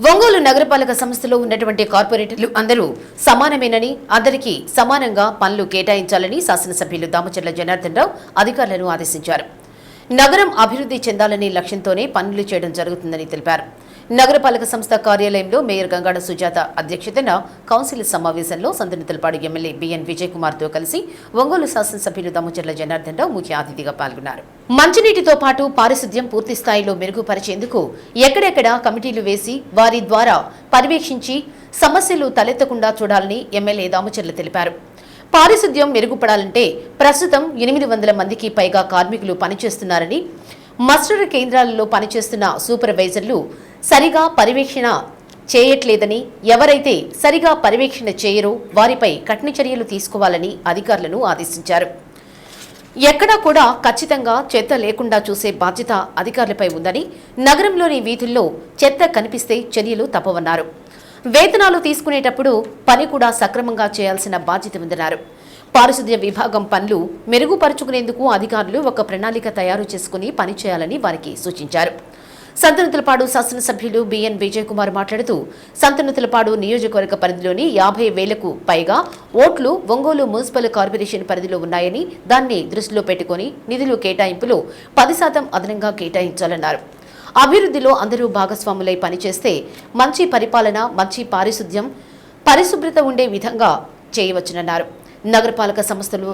ఒంగోలు నగరపాలక సంస్థలో ఉన్నటువంటి కార్పొరేటర్లు అందరూ సమానమేనని అందరికీ సమానంగా పనులు కేటాయించాలని శాసనసభ్యులు దామచర్ల జనార్దన్ రావు అధికారులను ఆదేశించారు. నగరం అభివృద్ధి చెందాలనే లక్ష్యంతోనే పనులు చేయడం జరుగుతుందని తెలిపారు. నగరపాలక సంస్థ కార్యాలయంలో మేయర్ గంగాడ సుజాత అధ్యక్షతన కౌన్సిల్ సమావేశంలో సంతనతలపాడు ఎమ్మెల్యే బిఎన్ విజయ్ కుమార్తో కలిసి ఒంగోలు శాసనసభ్యులు దామచర్ల జనార్దన్ రావు ముఖ్య అతిథిగా పాల్గొన్నారు. మంచినీటితో పాటు పారిశుద్ధ్యం పూర్తి స్థాయిలో మెరుగుపరిచేందుకు ఎక్కడెక్కడ కమిటీలు వేసి వారి ద్వారా పర్యవేక్షించి సమస్యలు తలెత్తకుండా చూడాలని ఎమ్మెల్యే దామచర్ల తెలిపారు. పారిశుద్ధ్యం మెరుగుపడాలంటే ప్రస్తుతం ఎనిమిది వందల మందికి పైగా కార్మికులు పనిచేస్తున్నారని మస్టర్ కేంద్రాలలో పనిచేస్తున్న సూపర్వైజర్లు సరిగా పర్యవేక్షణ చేయట్లేదని ఎవరైతే సరిగా పర్యవేక్షణ చేయరో వారిపై కఠిన చర్యలు తీసుకోవాలని అధికారులను ఆదేశించారు. ఎక్కడా కూడా ఖచ్చితంగా చెత్త లేకుండా చూసే బాధ్యత అధికారులపై ఉందని నగరంలోని వీధుల్లో చెత్త కనిపిస్తే చర్యలు తప్పవన్నారు. వేతనాలు తీసుకునేటప్పుడు పని కూడా సక్రమంగా చేయాల్సిన బాధ్యత ఉందన్నారు. పారిశుద్ధ్య విభాగం పనులు మెరుగుపరుచుకునేందుకు అధికారులు ఒక ప్రణాళిక తయారు చేసుకుని పనిచేయాలని వారికి సూచించారు. సంతనుతులపాడు శాసనసభ్యులు బిఎన్ విజయ్ కుమార్ మాట్లాడుతూ సంతనతులపాడు నియోజకవర్గ పరిధిలోని యాభై వేలకు పైగా ఓట్లు ఒంగోలు మున్సిపల్ కార్పొరేషన్ పరిధిలో ఉన్నాయని దాన్ని దృష్టిలో పెట్టుకుని నిధులు కేటాయింపులో పది శాతం అదనంగా కేటాయించాలన్నారు. అభివృద్ధిలో అందరూ భాగస్వాములై పనిచేస్తే మంచి పరిపాలన మంచి పారిశుద్ధ్యం పరిశుభ్రత ఉండే విధంగా చేయవచ్చునన్నారు. నగరపాలక సంస్థలు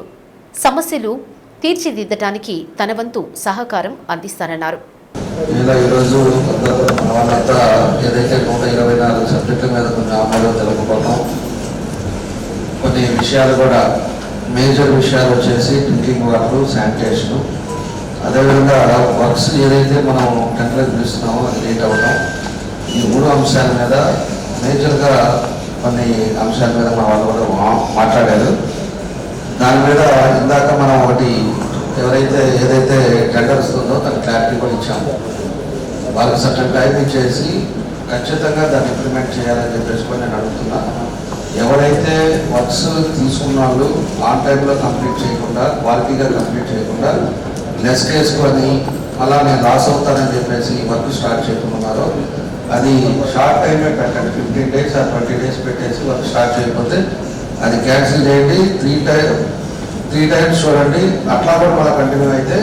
సమస్యలు తీర్చిదిద్దటానికి తన వంతు సహకారం అందిస్తానన్నారు. ఇలా ఈరోజు అందరూ వాళ్ళంతా ఏదైతే నూట ఇరవై నాలుగు సబ్జెక్టుల మీద కొన్ని ఆమోదం తెలుపుకున్నాం కొన్ని విషయాలు కూడా మేజర్ విషయాలు వచ్చేసి డ్రింకింగ్ వాటర్ శానిటేషను. అదేవిధంగా వర్క్స్ ఏదైతే మనం టెండర్ పిలుస్తున్నామో అది లేట్ అవ్వడం ఈ మూడు అంశాల మీద మేజర్గా కొన్ని అంశాల మీద మన వాళ్ళు కూడా మా- మాట్లాడారు. దాని మీద ఇందాక మనం ఒకటి ఎవరైతే ఏదైతే టెండర్ వస్తుందో తన క్లారిటీ కూడా ఇచ్చాము. వాళ్ళకి సర్టన్ టైం ఇచ్చేసి ఖచ్చితంగా దాన్ని ఇంప్లిమెంట్ చేయాలని చెప్పేసి కూడా నేను అడుగుతున్నా. ఎవరైతే వర్క్స్ తీసుకున్న వాళ్ళు ఆన్ టైంలో కంప్లీట్ చేయకుండా క్వాలిటీగా కంప్లీట్ చేయకుండా లెస్ చేసుకొని అలా నేను లాస్ అవుతానని చెప్పేసి వర్క్ స్టార్ట్ చేయకున్నారో అది షార్ట్ టైమే పెట్టండి. ఫిఫ్టీన్ డేస్ ఆ ట్వంటీ డేస్ పెట్టేసి వర్క్ స్టార్ట్ చేయకపోతే అది క్యాన్సిల్ చేయండి. త్రీ టైం త్రీ టైమ్స్ చూడండి. అట్లా కూడా మన కంటిన్యూ అయితే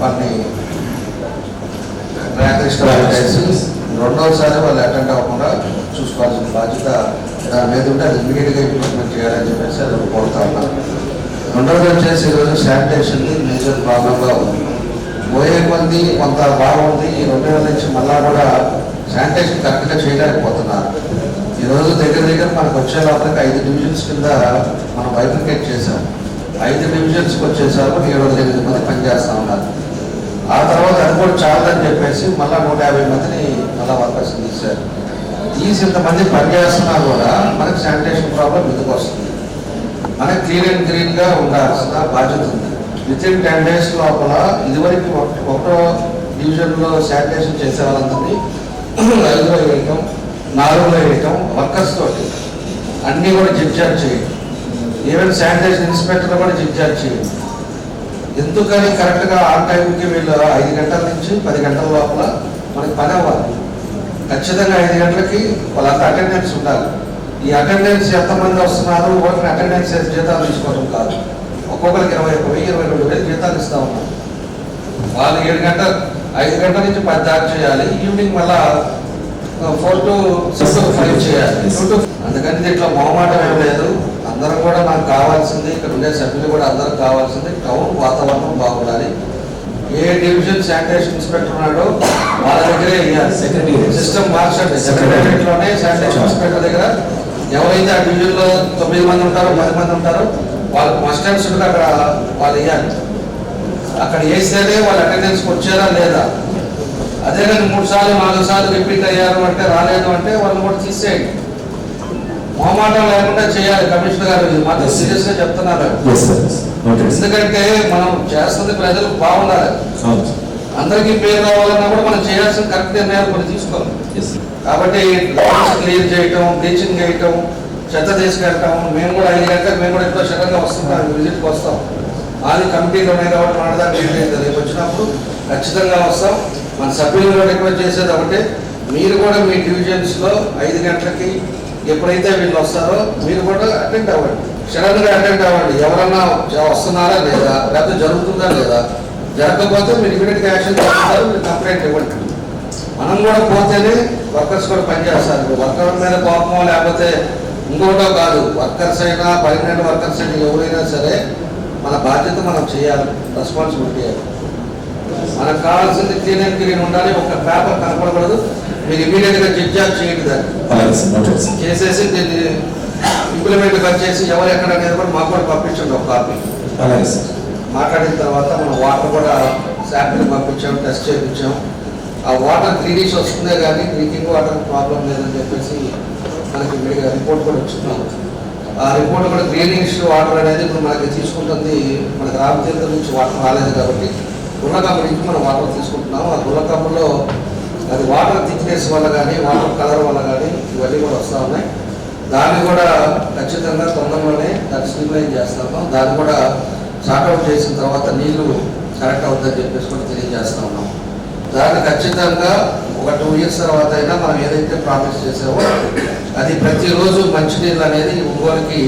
వాటిని ట్రాక్ లిస్ట్ చేసి రెండోసారి వాళ్ళు అటెండ్ అవ్వకుండా చూసుకోవాల్సిన బాధ్యత దాని మీద ఉంటే అది ఇమీడియట్గా ఇంప్లిమెంట్ చేయాలని చెప్పేసి అది కోరుతా ఉన్నాను రెండవది వచ్చేసి ఈరోజు శానిటేషన్ మేజర్ ప్రాబ్లంగా ఉంది. పోయే కొద్ది కొంత బాగుంది. ఈ రెండు నెలల నుంచి మళ్ళా కూడా శానిటేషన్ కరెక్ట్గా చేయలేకపోతున్నారు. ఈరోజు దగ్గర దగ్గర మనకు వచ్చే లోపలికి ఐదు డివిజన్స్ కింద మనం బైఫికేట్ చేశాం. ఐదు డివిజన్స్కి వచ్చేసరికి ఏడు వందల ఎనిమిది మంది పనిచేస్తూ ఉన్నారు. ఆ తర్వాత అది కూడా చాలని చెప్పేసి మళ్ళీ నూట యాభై మందిని మళ్ళీ వర్కర్స్ తీశారు. తీసి ఇంతమంది పనిచేస్తున్నా కూడా మనకి శానిటేషన్ ప్రాబ్లం ఎందుకు వస్తుంది? మనకి క్లీన్ అండ్ గ్రీన్గా ఉండాల్సిన బాధ్యత ఉంది. విత్ ఇన్ టెన్ డేస్ లోపల ఇదివరకు ఒకటో డివిజన్లో శానిటేషన్ చేసే వాళ్ళందరినీ ఐదులో వేయటం నాలుగులో వేయటం వర్కర్స్ తోటి అన్నీ కూడా జిగ్జాగ్ చేయడం. ఈవెన్ శానిటేషన్ ఇన్స్పెక్టర్ కూడా జిగ్జాగ్ చేయండి. ఎందుకని కరెక్ట్గా ఆన్ టైంకి వీళ్ళు ఐదు గంటల నుంచి పది గంటల లోపల మనకి పని అవ్వాలి. ఖచ్చితంగా ఐదు గంటలకి వాళ్ళంతా అటెండెన్స్ ఉండాలి. ఈ అటెండెన్స్ ఎంతమంది వస్తున్నారు? ఒకరికి అటెండెన్స్ వేసి జీతాలు తీసుకోవడం కాదు. ఒక్కొక్కరికి ఇరవై ఒక వెయ్యి ఇరవై రెండు వేలు జీతాలు ఇస్తూ ఉన్నాం వాళ్ళు ఏడు గంటల ఐదు గంటల నుంచి పది దాకా చేయాలి. ఈవినింగ్ మళ్ళా ఫోర్ టు సిక్స్ ఫైవ్ చేయాలి. అందుకని దీంట్లో మొహమాటం ఏం లేదు. అందరం కూడా నాకు కావాల్సింది ఇక్కడ ఉండే సభ్యులు కూడా అందరం కావాల్సింది టౌన్ వాతావరణం బాగుండాలి. ఏ డివిజన్ శానిటేషన్ ఇన్స్పెక్టర్ ఉన్నాడో వాళ్ళ దగ్గరే. సిస్టమ్ మార్చండి. సెక్రటేరియట్లోనే శానిటేషన్ ఇన్స్పెక్టర్ దగ్గర ఎవరైతే ఆ డివిజన్లో తొమ్మిది మంది ఉంటారో పది మంది ఉంటారో వాళ్ళకి మస్ట్ అండ్ అక్కడ వాళ్ళు ఇవ్వాలి అక్కడ వేస్తేనే వాళ్ళు అటెండెన్స్ వచ్చారా లేదా? అదే కానీ మూడు సార్లు నాలుగు సార్లు రిపీట్ అయ్యారు అంటే రాలేదు అంటే వాళ్ళని కూడా తీసేయండి. మొహమాటం లేకుండా చేయాలి. కమిషనర్ గారు మాత్రం సీరియస్గా చెప్తున్నారు. ఎందుకంటే మనం చేస్తుంది ప్రజలకు బాగుండాలి. అందరికీ పేరు రావాలన్నా కూడా మనం చేయాల్సిన కరెక్ట్ నిర్ణయాలు మనం తీసుకోవాలి. కాబట్టి క్లియర్ చేయటం బ్లీచింగ్ చేయటం చెత్త తీసుకెళ్ళటం మేము కూడా ఐదు గంటలకు మేము కూడా ఎంతో శరంగా వస్తుంటాం విజిట్కి వస్తాం. మాది కమిటీలు ఉన్నాయి కాబట్టి మన దాకా రేపు వచ్చినప్పుడు ఖచ్చితంగా వస్తాం. మన సభ్యులు కూడా రిక్వెస్ట్ చేసేది ఒకటే. మీరు కూడా మీ డివిజన్స్లో ఐదు గంటలకి ఎప్పుడైతే వీళ్ళు వస్తారో మీరు కూడా అటెండ్ అవ్వండి. క్షణంగా అటెండ్ అవ్వండి. ఎవరన్నా వస్తున్నారా లేదా? లేకపోతే జరుగుతుందా లేదా? జరగకపోతే మీరు ఇమీడియట్గా యాక్షన్ తీసుకుంటారు మీరు కంప్లైంట్ ఇవ్వండి. మనం కూడా పోతేనే వర్కర్స్ కూడా పనిచేస్తారు. వర్కర్ మీద కోపమో లేకపోతే ఇంకోటో కాదు. వర్కర్స్ అయినా పర్మనెంట్ వర్కర్స్ అయినా ఎవరైనా సరే మన బాధ్యత మనం చేయాలి. రెస్పాన్సిబిలిటీ మనకు కావాల్సింది క్లీన్ అండ్ క్లీన్ ఉండాలి. ఒక పేపర్ కనపడకూడదు. మీరు ఇమీడియట్గా జిగ్జాగ్ చేయండి దాన్ని. చేసేసి దీన్ని ఇంప్లిమెంట్ చేసి ఎవరు ఎక్కడ అనేది కూడా మాకు కూడా పంపించండి ఒక కాపీ మాట్లాడిన తర్వాత మనం వాటర్ కూడా శాంపిల్ పంపించాం టెస్ట్ చేయించాం. ఆ వాటర్ గ్రీనిష్ వస్తుందే కానీ డ్రింకింగ్ వాటర్ ప్రాబ్లం లేదని చెప్పేసి మనకి రిపోర్ట్ కూడా వచ్చింది. ఆ రిపోర్ట్ కూడా గ్రీనిష్ వాటర్ అనేది ఇప్పుడు మనకి తీసుకుంటుంది మనకి రామతీర్థం నుంచి వాటర్ రాలేదు కాబట్టి గుల్లకమ్మ నుంచి మనం వాటర్ తీసుకుంటున్నాం ఆ గుల్లకమ్మలో అది వాటర్ థిక్నెస్ వల్ల కానీ వాటర్ కలర్ వల్ల కానీ ఇవన్నీ కూడా వస్తూ ఉన్నాయి. దాన్ని కూడా ఖచ్చితంగా తొందరలోనే దాన్ని స్ట్రీమ్లైన్ చేస్తాము దాన్ని కూడా సార్ట్అవుట్ చేసిన తర్వాత నీళ్ళు కరెక్ట్ అవుతుందని చెప్పేసి కూడా తెలియజేస్తూ ఉన్నాం. దాన్ని ఖచ్చితంగా ఒక టూ ఇయర్స్ తర్వాత అయినా మనం ఏదైతే ప్రామిస్ చేసామో అది ప్రతిరోజు మంచినీళ్ళు అనేది ఒంగోలుకి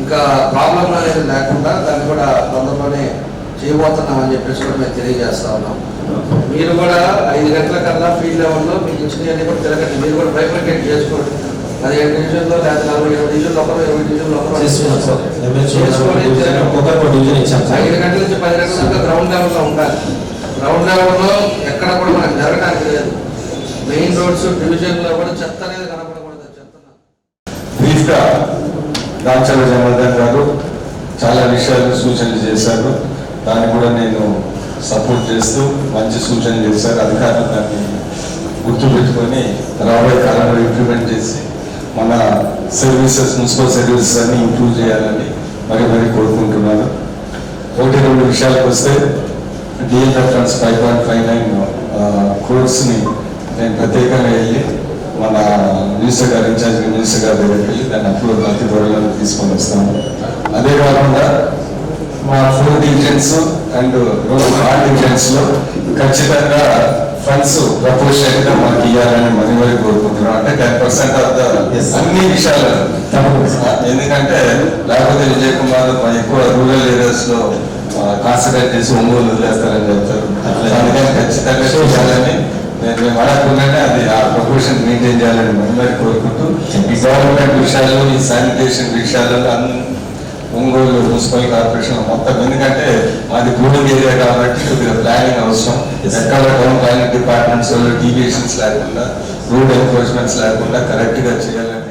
ఇంకా ప్రాబ్లం అనేది లేకుండా దాన్ని కూడా తొందరలోనే చేయబోతున్నాం అని చెప్పేసి కూడా మేము తెలియజేస్తా ఉన్నాం. మీరు కూడా ఐదు గంటల కల్లా ఫీల్డ్ లెవెల్లో మీకు ఇచ్చినవి కూడా తిరగండి. మీరు కూడా బైఫర్కేట్ చేసుకోండి. డివిజన్లో లేదా నలభై డివిజన్లో ఒకరు ఇరవై డివిజన్లో ఒకరు ఐదు గంటల నుంచి పది గంటల దాకా గ్రౌండ్ లెవెల్లో ఉండాలి. గ్రౌండ్ లెవెల్లో ఎక్కడ కూడా మనకు జరగడానికి లేదు. మెయిన్ రోడ్స్ డివిజన్లో కూడా చెత్త అనేది కనపడకూడదు చెత్త బ్రీఫ్గా దాంచల జనార్దన్ గారు చాలా విషయాలు సూచనలు చేశారు. దాన్ని కూడా నేను సపోర్ట్ చేస్తూ మంచి సూచనలు చేశారు. అధికారులు దాన్ని గుర్తుపెట్టుకొని రాబోయే కాలంలో ఇంప్లిమెంట్ చేసి మన సర్వీసెస్ మున్సిపల్ సర్వీసెస్ అన్ని ఇంప్రూవ్ చేయాలని మరి మరి కోరుకుంటున్నాను. ఒకటి రెండు విషయాలకు వస్తే DLF funds five point five nine కోర్స్ని నేను ప్రత్యేకంగా వెళ్ళి మన మినిస్టర్ గారు ఇన్ఛార్జ్ మినిస్టర్ గారి దగ్గరికి వెళ్ళి దాన్ని అప్రూవల్ అతి త్వరలో తీసుకొని వస్తాము అదే కాకుండా మా ఫోర్ డివిజన్స్ అండ్ ఆర్ డివిజన్స్లో ఖచ్చితంగా ఫండ్స్ ప్రపోర్షనల్గా మాకు ఇవ్వాలని మరి మరి కోరుకుంటున్నాం అంటే టెన్ పర్సెంట్ ఆఫ్ ద. అన్ని విషయాలు. ఎందుకంటే లేకపోతే విజయ్ కుమార్ ఎక్కువ రూరల్ ఏరియాస్లో కాన్సన్ట్రేట్ చేసి ఒంగోలు వదిలేస్తారని చెప్తారు. అందుకని ఖచ్చితంగా చేయాలని నేను మేము అడగకుండానే అది ఆ ప్రొఫెషన్ మెయింటైన్ చేయాలని మరి మరి కోరుకుంటూ ఈ గవర్నమెంట్ విషయాలు ఈ శానిటేషన్ విషయాలలో అన్ని ఒంగోలు మున్సిపల్ కార్పొరేషన్ మొత్తం ఎందుకంటే మాది రూరల్ ఏరియా కాబట్టి కొద్దిగా ప్లానింగ్ అవసరం Yes. ఎక్కడ టౌన్ ప్లానింగ్ డిపార్ట్మెంట్స్ వాళ్ళు డీవియేషన్స్ లేకుండా రూల్ ఎన్ఫోర్స్మెంట్స్ లేకుండా కరెక్ట్గా చేయాలని